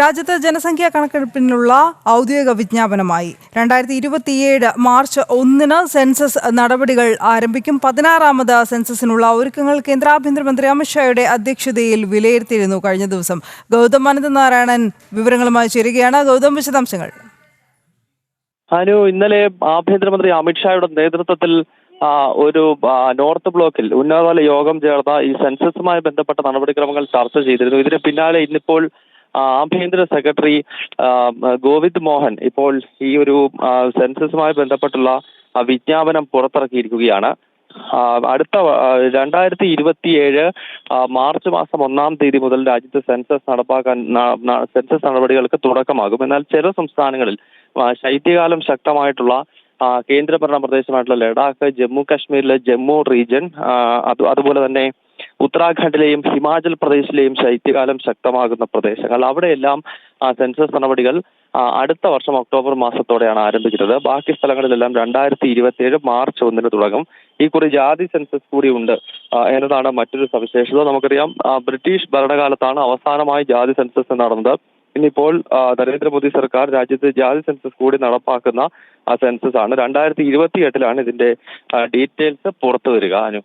രാജ്യത്ത് ജനസംഖ്യാ കണക്കെടുപ്പിനുള്ള ഔദ്യോഗിക വിജ്ഞാപനമായി. രണ്ടായിരത്തി ഇരുപത്തിയേഴ് മാർച്ച് ഒന്നിന് സെൻസസ് നടപടികൾ ആരംഭിക്കും. പതിനാറാമത് സെൻസസിനുള്ള ഒരുക്കങ്ങൾ കേന്ദ്ര ആഭ്യന്തരമന്ത്രി അമിത്ഷായുടെ അധ്യക്ഷതയിൽ വിലയിരുത്തിയിരുന്നു കഴിഞ്ഞ ദിവസം. ഗൗതം അനന്തനാരായണൻ വിവരങ്ങളുമായി ചേരുകയാണ്. ഗൗതം വിശദാംശങ്ങൾ. അനു ഇന്നലെ ആഭ്യന്തരമന്ത്രി അമിത്ഷായുടെ നേതൃത്വത്തിൽ ഒരു നോർത്ത് ബ്ലോക്കിൽ ഉന്നതതല യോഗം ചേർന്ന ഈ സെൻസസുമായി ബന്ധപ്പെട്ട നടപടിക്രമങ്ങൾ ചർച്ച ചെയ്തിരുന്നു. ഇതിന് പിന്നാലെ ഇന്നിപ്പോൾ ആഭ്യന്തര സെക്രട്ടറി ഗോവിന്ദ് മോഹൻ ഇപ്പോൾ ഈ ഒരു സെൻസസുമായി ബന്ധപ്പെട്ടുള്ള വിജ്ഞാപനം പുറത്തിറക്കിയിരിക്കുകയാണ്. അടുത്ത രണ്ടായിരത്തി ഇരുപത്തിയേഴ് മാർച്ച് മാസം ഒന്നാം തീയതി മുതൽ രാജ്യത്ത് സെൻസസ് നടപ്പാക്കാൻ സെൻസസ് നടപടികൾക്ക് തുടക്കമാകും. എന്നാൽ ചില സംസ്ഥാനങ്ങളിൽ ശൈത്യകാലം ശക്തമായിട്ടുള്ള കേന്ദ്രഭരണ പ്രദേശമായിട്ടുള്ള ലഡാക്ക് ജമ്മു കാശ്മീരിലെ ജമ്മു റീജിയൻ അതുപോലെ തന്നെ ഉത്തരാഖണ്ഡിലെയും ഹിമാചൽ പ്രദേശിലെയും ശൈത്യകാലം ശക്തമാകുന്ന പ്രദേശങ്ങൾ. അവിടെയെല്ലാം സെൻസസ് നടപടികൾ അടുത്ത വർഷം ഒക്ടോബർ മാസത്തോടെയാണ് ആരംഭിക്കുന്നത്. ബാക്കി സ്ഥലങ്ങളിലെല്ലാം രണ്ടായിരത്തി ഇരുപത്തിയേഴ് മാർച്ച് ഒന്നിന് തുടങ്ങും. ഈ കുറി ജാതി സെൻസസ് കൂടി ഉണ്ട് എന്നതാണ് മറ്റൊരു സവിശേഷത. നമുക്കറിയാം ബ്രിട്ടീഷ് ഭരണകാലത്താണ് അവസാനമായി ജാതി സെൻസസ് നടന്നത്. ഇന്നിപ്പോൾ നരേന്ദ്രമോദി സർക്കാർ രാജ്യത്ത് ജാതി സെൻസസ് കൂടി നടപ്പാക്കുന്ന സെൻസസ് ആണ്. രണ്ടായിരത്തി ഇരുപത്തി എട്ടിലാണ് ഇതിന്റെ ഡീറ്റെയിൽസ് പുറത്തു വരിക. അനു